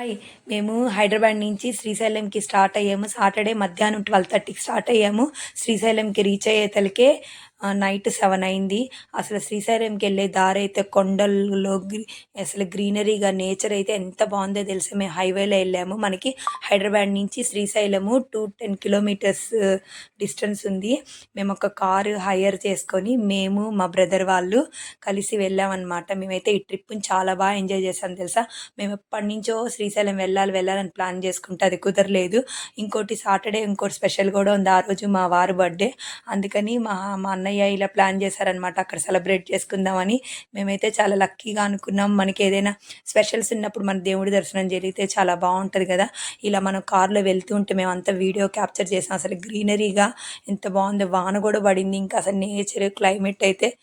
Hi మేము హైదరాబాద్ నుంచి శ్రీశైలంకి స్టార్ట్ అయ్యాము. సాటర్డే మధ్యాహ్నం ట్వెల్వ్ థర్టీకి స్టార్ట్ అయ్యాము. శ్రీశైలంకి రీచ్ అయ్యేతలకే నైట్ సెవెన్ అయింది. అసలు శ్రీశైలంకి వెళ్ళే దారి అయితే కొండల్లో అసలు గ్రీనరీగా నేచర్ అయితే ఎంత బాగుందో తెలుసా? మేము హైవేలో వెళ్ళాము. మనకి హైదరాబాద్ నుంచి Srisailam two ten kilometres distance ఉంది. మేము ఒక కారు హైర్ చేసుకొని మేము మా బ్రదర్ వాళ్ళు కలిసి వెళ్ళామన్నమాట. మేమైతే ఈ ట్రిప్ని చాలా బాగా ఎంజాయ్ చేసాం తెలుసా? మేము ఎప్పటి నుంచో శ్రీశైలం వెళ్ళాలి వెళ్ళాలని ప్లాన్ చేసుకుంటే అది కుదరలేదు. ఇంకోటి సాటర్డే ఇంకోటి స్పెషల్ కూడా ఉంది. ఆ రోజు మా వారు బర్త్డే అందుకని మా మా అన్నయ్య ఇలా ప్లాన్ చేశారనమాట అక్కడ సెలబ్రేట్ చేసుకుందామని. మేమైతే చాలా లక్కీగా అనుకున్నాం. మనకి ఏదైనా స్పెషల్స్ ఉన్నప్పుడు మన దేవుడి దర్శనం జరిగితే చాలా బాగుంటుంది కదా. ఇలా మనం కార్లో వెళ్తూ ఉంటే మేము అంతా వీడియో క్యాప్చర్ చేసాం. అసలు గ్రీనరీగా ఎంత బాగుంది. వాన కూడా పడింది. ఇంకా అసలు నేచర్ క్లైమేట్ అయితే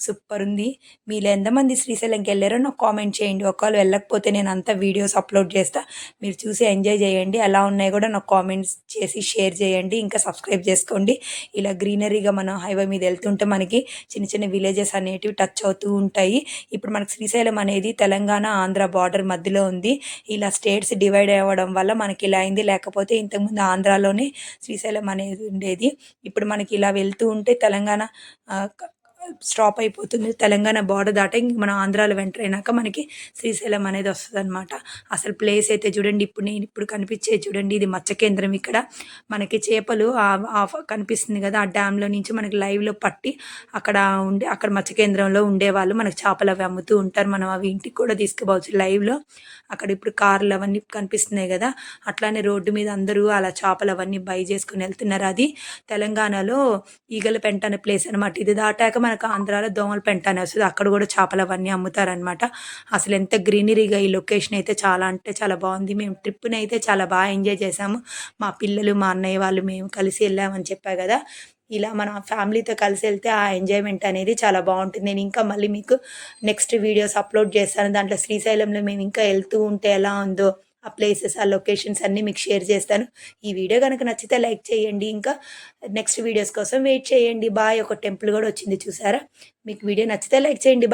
సూపర్ ఉంది. మీరు ఎంతమంది శ్రీశైలంకి వెళ్ళారో నాకు కామెంట్ చేయండి. ఒకవేళ వెళ్ళకపోతే నేను అంతా వీడియోస్ అప్లోడ్ చేస్తా. మీరు చూసి ఎంజాయ్ చేయండి. ఎలా ఉన్నాయి కూడా నాకు కామెంట్స్ చేసి షేర్ చేయండి. ఇంకా సబ్స్క్రైబ్ చేసుకోండి. ఇలా గ్రీనరీగా మనం హైవే మీద వెళ్తుంటే మనకి చిన్న చిన్న విలేజెస్ అనేటివి టచ్ అవుతూ ఉంటాయి. ఇప్పుడు మనకి శ్రీశైలం అనేది తెలంగాణ ఆంధ్ర బార్డర్ మధ్యలో ఉంది. ఇలా స్టేట్స్ డివైడ్ అవ్వడం వల్ల మనకి ఇలా అయింది. లేకపోతే ఇంతకుముందు ఆంధ్రాలోనే శ్రీశైలం అనేది ఉండేది. ఇప్పుడు మనకి ఇలా వెళ్తూ ఉంటే తెలంగాణ స్టాప్ అయిపోతుంది. తెలంగాణ బార్డర్ దాటే ఇంక మనం ఆంధ్రాలో వెంటర్ అయినాక మనకి శ్రీశైలం అనేది వస్తుంది అనమాట అసలు ప్లేస్ అయితే చూడండి ఇప్పుడు నేను ఇప్పుడు కనిపించే చూడండి ఇది మత్స్య కేంద్రం ఇక్కడ. మనకి చేపలు కనిపిస్తుంది కదా ఆ డ్యామ్లో నుంచి మనకి లైవ్లో పట్టి అక్కడ ఉండే అక్కడ మత్స్య కేంద్రంలో ఉండేవాళ్ళు. మనకి చేపలు అవి అమ్ముతూ ఉంటారు. మనం అవి ఇంటికి కూడా తీసుకుపోవచ్చు లైవ్లో అక్కడ ఇప్పుడు కార్లు అవన్నీ కనిపిస్తున్నాయి కదా అట్లానే రోడ్డు మీద అందరూ అలా చేపలు అవన్నీ బై చేసుకుని వెళ్తున్నారు. అది తెలంగాణలో ఈగల పెంట అనే ప్లేస్ అనమాట ఇది దాటాక మన మనకు ఆంధ్రాలో దోమల పెంట అని వస్తుంది అక్కడ కూడా చేపలు అవన్నీ అమ్ముతారనమాట. అసలు ఎంత గ్రీనరీగా ఈ లొకేషన్ అయితే చాలా అంటే చాలా బాగుంది. మేము ట్రిప్ని అయితే చాలా బాగా ఎంజాయ్ చేసాము మా పిల్లలు మా అన్నయ్య వాళ్ళు మేము కలిసి వెళ్ళామని చెప్పా కదా. ఇలా మన ఫ్యామిలీతో కలిసి వెళ్తే ఆ ఎంజాయ్మెంట్ అనేది చాలా బాగుంటుంది. నేను ఇంకా మళ్ళీ మీకు నెక్స్ట్ వీడియోస్ అప్లోడ్ చేస్తాను. దాంట్లో శ్రీశైలంలో మేము ఇంకా వెళ్తూ ఉంటే ఎలా ఉందో ఆ ప్లేసెస్ ఆ లొకేషన్స్ అన్నీ మీకు షేర్ చేస్తాను. ఈ వీడియో కనుక నచ్చితే లైక్ చేయండి. ఇంకా నెక్స్ట్ వీడియోస్ కోసం వెయిట్ చేయండి. బాయ్. ఒక టెంపుల్ కూడా వచ్చింది చూసారా? మీకు వీడియో నచ్చితే లైక్ చేయండి.